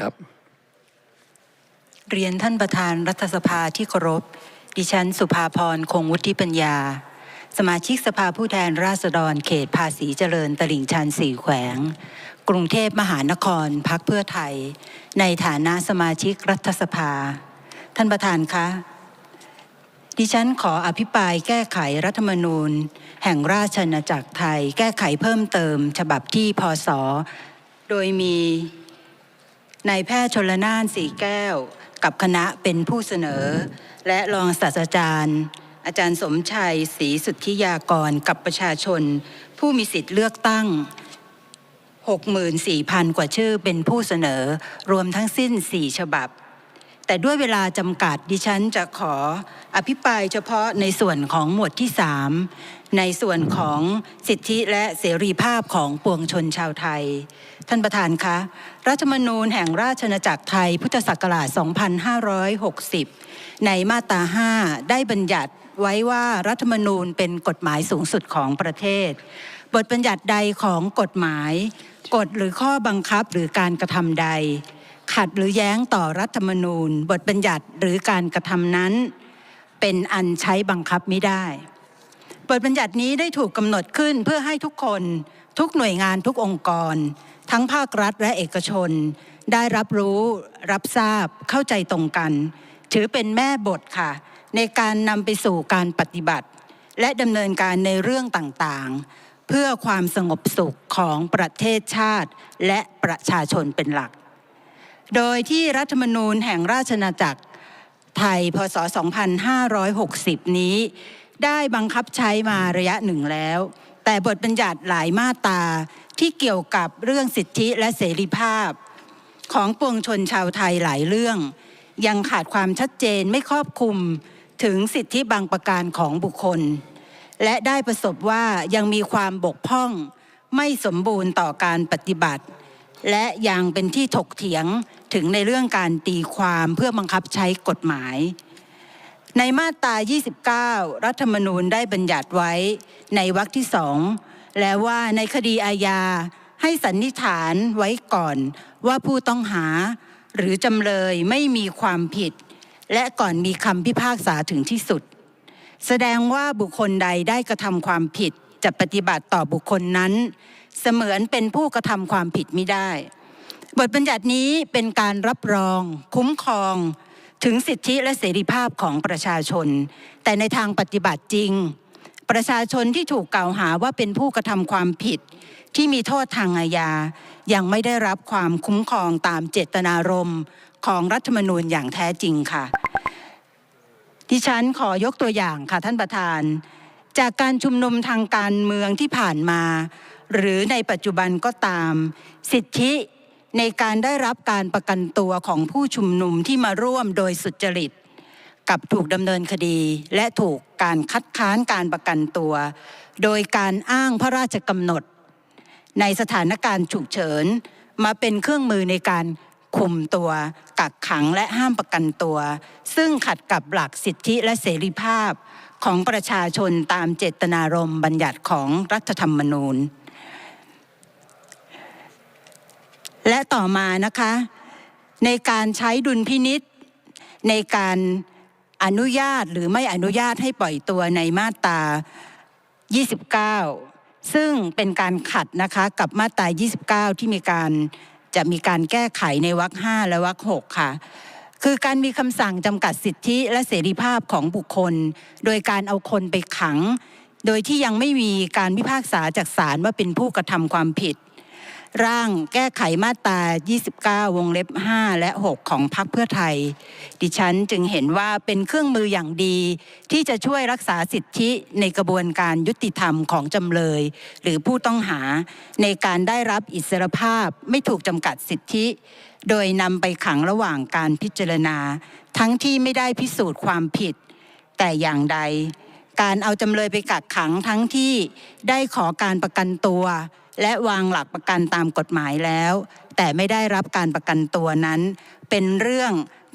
ครับ เรียนท่านประธานรัฐสภาที่เคารพ ดิฉันสุภาพรคงวุฒิปัญญา สมาชิกสภาผู้แทนราษฎรเขตภาษีเจริญตลิ่งชันสี่แขวง กรุงเทพมหานครพักเพื่อไทย ในฐานะสมาชิกรัฐสภา ท่านประธานคะดิฉันขออภิปรายแก้ไขรัฐธรรมนูญ แห่งราชอาณาจักรไทย แก้ไขเพิ่มเติม ฉบับที่พศ โดยมี นายแพทย์ชนละนานสีแก้ว กับคณะเป็นผู้เสนอ และรองศาสตราจารย์ อาจารย์สมชัยศรีสุทธิยากรกับประชาชน ผู้มีสิทธิ์เลือกตั้ง 64,000 กว่าชื่อเป็นผู้เสนอ รวมทั้งสิ้น 4 ฉบับ แต่ด้วยเวลาจำกัดดิฉันจะขออภิปรายเฉพาะในส่วนของหมวดที่ 3 ในส่วนของสิทธิและเสรีภาพของปวงชนชาวไทย ท่านประธานคะ รัฐธรรมนูญแห่งราชอาณาจักรไทยพุทธศักราช 2560 ในมาตรา 5 ได้บัญญัติไว้ว่ารัฐธรรมนูญเป็นกฎหมายสูงสุดของประเทศ บทบัญญัติใดของกฎหมาย กฎหรือข้อบังคับหรือการกระทำใด ขัดหรือแย้งต่อรัฐธรรมนูญ บทบัญญัติหรือการกระทำนั้น เป็นอันใช้บังคับไม่ได้ บทบัญญัตินี้ได้ถูกกำหนดขึ้นเพื่อให้ทุกคนทุกหน่วยงานทุกองค์กร ทั้งภาครัฐและเอกชน ได้รับรู้รับทราบเข้าใจตรงกัน ถือเป็นแม่บทค่ะ ในการนำไปสู่การปฏิบัติ และดำเนินการในเรื่องต่างๆ เพื่อความสงบสุขของประเทศชาติ และประชาชนเป็นหลัก โดยที่รัฐธรรมนูญแห่งราชอาณาจักรไทยพศ 2560 นี้ ได้บังคับใช้มาระยะหนึ่งแล้ว แต่บทบัญญัติหลายมาตราที่เกี่ยวกับเรื่องสิทธิและเสรีภาพ ของปวงชนชาวไทยหลายเรื่อง ยังขาดความชัดเจนไม่ครอบคลุมถึงสิทธิบางประการของบุคคล และได้ประสบว่ายังมีความบกพร่องไม่สมบูรณ์ต่อการปฏิบัติ และยังเป็นที่ถกเถียงถึงในเรื่องการตีความเพื่อบังคับใช้กฎหมาย ในมาตรา 29 รัฐธรรมนูญได้บัญญัติไว้ในวรรคที่สองแล้วว่าในคดีอาญาให้สันนิษฐานไว้ก่อนว่าผู้ต้องหา หรือจำเลยไม่มีความผิด และก่อนมีคำพิพากษาถึงที่สุด แสดงว่าบุคคลใดได้กระทำความผิดจะปฏิบัติต่อบุคคลนั้น เสมือนเป็นผู้กระทำความผิดไม่ได้ บทบัญญัตินี้เป็นการรับรอง คุ้มครองถึงสิทธิและเสรีภาพของประชาชน แต่ในทางปฏิบัติจริง ประชาชนที่ถูกกล่าวหาว่าเป็นผู้กระทำความผิด ที่มีโทษทางอาญายังไม่ได้รับความคุ้มครองตามเจตนารมณ์ของรัฐธรรมนูญอย่างแท้จริงค่ะ ดิฉันขอยกตัวอย่างค่ะท่านประธาน จากการชุมนุมทางการเมืองที่ผ่านมา หรือในปัจจุบันก็ตาม สิทธิในการได้รับการประกันตัวของผู้ชุมนุมที่มาร่วมโดยสุจริต กับถูกดำเนินคดี และถูกการคัดค้านการประกันตัว โดยการอ้างพระราชกำหนด ในสถานการณ์ฉุกเฉินมาเป็นเครื่องมือในการคุมตัวกักขังและห้ามประกันตัว ซึ่งขัดกับหลักสิทธิและเสรีภาพของประชาชนตามเจตนารมณ์บัญญัติของรัฐธรรมนูญ และต่อมานะคะในการใช้ดุลพินิษในการอนุญาตหรือไม่อนุญาตให้ปล่อยตัวในมาตรา 29 ซึ่งเป็นการขัดนะคะกับมาตรา 29 ที่มีการจะมีการแก้ไขในวรรค 5 และวรรค 6 ค่ะ คือการมีคำสั่งจำกัดสิทธิและเสรีภาพของบุคคล โดยการเอาคนไปขัง โดยที่ยังไม่มีการพิพากษาจากศาลว่าเป็นผู้กระทำความผิด ร่างแก้ไขมาตรา 29 วงเล็บ 5 และ 6 ของพรรคเพื่อไทย ดิฉันจึงเห็นว่าเป็นเครื่องมืออย่างดี ที่จะช่วยรักษาสิทธิในกระบวนการยุติธรรมของจำเลย หรือผู้ต้องหาในการได้รับอิสรภาพไม่ถูกจำกัดสิทธิ โดยนำไปขังระหว่างการพิจารณา ทั้งที่ไม่ได้พิสูจน์ความผิด แต่อย่างใด การเอาจำเลยไปกักขังทั้งที่ได้ขอการประกันตัว และวางหลักประกันตามกฎหมายแล้ว แต่ไม่ได้รับการประกันตัวนั้น เป็นเรื่อง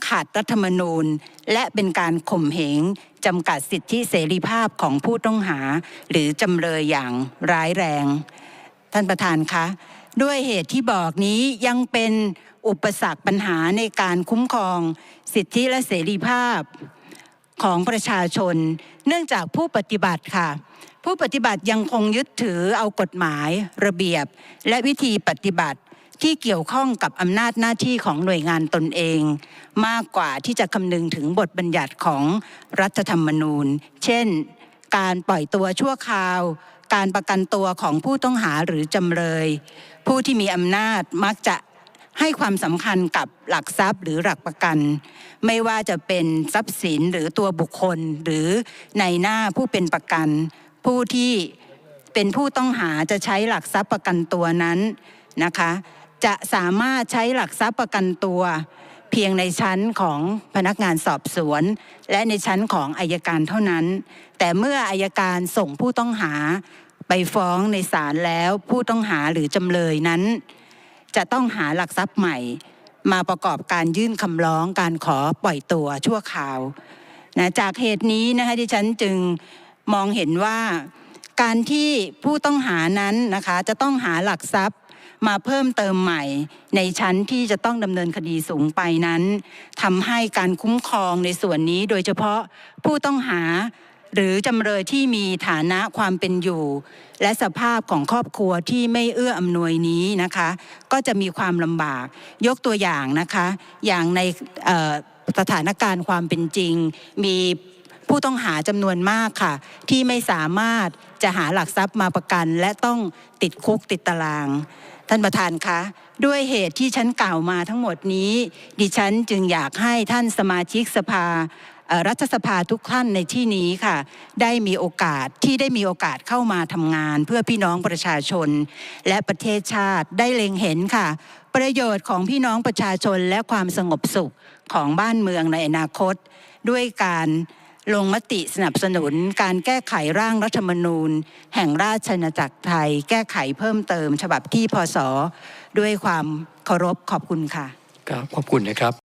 ขาดรัฐธรรมนูญ และเป็นการข่มเหงจำกัดสิทธิเสรีภาพของผู้ต้องหา หรือจำเลยอย่างร้ายแรง ท่านประธานคะ ด้วยเหตุที่บอกนี้ยังเป็นอุปสรรคปัญหาในการคุ้มครอง สิทธิและเสรีภาพของประชาชน เนื่องจากผู้ปฏิบัติค่ะ ผู้ปฏิบัติยังคงยึดถือเอากฎหมาย ระเบียบ และวิธีปฏิบัติที่เกี่ยวข้องกับอำนาจหน้าที่ของหน่วยงานตนเอง มากกว่าที่จะคำนึงถึงบทบัญญัติของรัฐธรรมนูญ เช่น การปล่อยตัวชั่วคราว การประกันตัวของผู้ต้องหาหรือจำเลย ผู้ที่มีอำนาจมักจะให้ความสำคัญกับหลักทรัพย์หรือหลักประกัน ไม่ว่าจะเป็นทรัพย์สินหรือตัวบุคคลหรือในหน้าผู้เป็นประกัน ผู้ที่เป็นผู้ต้องหาจะใช้หลักทรัพย์ประกันตัวนั้นนะคะจะสามารถใช้หลักทรัพย์ประกันตัว เพียงในชั้นของพนักงานสอบสวน และในชั้นของอายการเท่านั้น แต่เมื่ออายการส่งผู้ต้องหาไปฟ้องในศาลแล้วผู้ต้องหาหรือจำเลยนั้น จะต้องหาหลักทรัพย์ใหม่ มาประกอบการยื่นคำร้องการขอปล่อยตัวชั่วคราวนะจากเหตุนี้นะคะที่ฉันจึง มองเห็นว่าการที่ผู้ต้องหานั้นนะคะจะต้องหาหลักทรัพย์มาเพิ่มเติมใหม่ในชั้นที่จะต้องดำเนินคดีสูงไปนั้นทำให้การคุ้มครองในส่วนนี้ โดยเฉพาะผู้ต้องหาหรือจำเลยที่มีฐานะความเป็นอยู่ และสภาพของครอบครัวที่ไม่เอื้ออำนวยนี้นะคะ ก็จะมีความลำบาก ยกตัวอย่างนะคะ อย่างในสถานการณ์ความเป็นจริง มี ผู้ต้องหาจำนวนมากค่ะ ที่ไม่สามารถจะหาหลักทรัพย์มาประกัน และต้องติดคุกติดตาราง ท่านประธานคะด้วยเหตุที่ฉันกล่าวมาทั้งหมดนี้ ดิฉันจึงอยากให้ท่านสมาชิกสภารัฐสภาทุกท่านในที่นี้ค่ะ ได้มีโอกาสที่ได้มีโอกาสเข้ามาทำงาน เพื่อพี่น้องประชาชน และประเทศชาติได้เล็งเห็นค่ะ ประโยชน์ของพี่น้องประชาชนและความสงบสุขของบ้านเมืองในอนาคต ด้วยการ ลงมติสนับสนุนการแก้ไขร่างรัฐธรรมนูญ แห่งราชอาณาจักรไทย แก้ไขเพิ่มเติม ฉบับที่พศด้วยความเคารพขอบคุณค่ะครับขอบคุณนะครับ